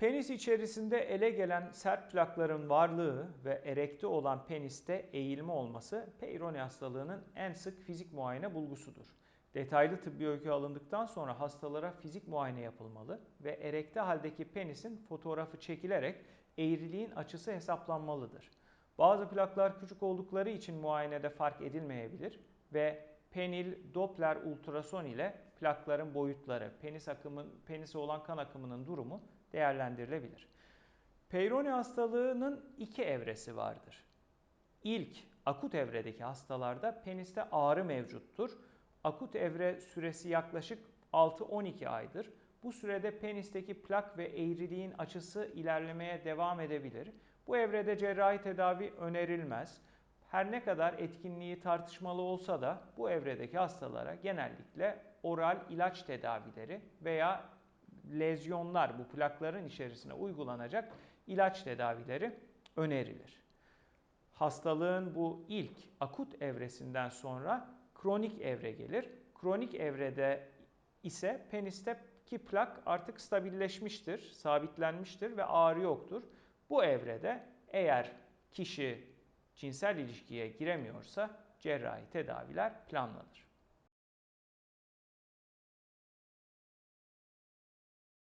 Penis içerisinde ele gelen sert plakların varlığı ve erekte olan peniste eğilme olması Peyronie hastalığının en sık fizik muayene bulgusudur. Detaylı tıbbi öykü alındıktan sonra hastalara fizik muayene yapılmalı ve erekte haldeki penisin fotoğrafı çekilerek eğriliğin açısı hesaplanmalıdır. Bazı plaklar küçük oldukları için muayenede fark edilmeyebilir ve penil Doppler ultrason ile plakların boyutları, penis akımın penise olan kan akımının durumu değerlendirilebilir. Peyronie hastalığının iki evresi vardır. İlk akut evredeki hastalarda peniste ağrı mevcuttur. Akut evre süresi yaklaşık 6-12 aydır. Bu sürede penisteki plak ve eğriliğin açısı ilerlemeye devam edebilir. Bu evrede cerrahi tedavi önerilmez. Her ne kadar etkinliği tartışmalı olsa da bu evredeki hastalara genellikle oral ilaç tedavileri veya lezyonlar bu plakların içerisine uygulanacak ilaç tedavileri önerilir. Hastalığın bu ilk akut evresinden sonra kronik evre gelir. Kronik evrede ise penisteki plak artık stabilleşmiştir, sabitlenmiştir ve ağrı yoktur. Bu evrede eğer kişi cinsel ilişkiye giremiyorsa cerrahi tedaviler planlanır.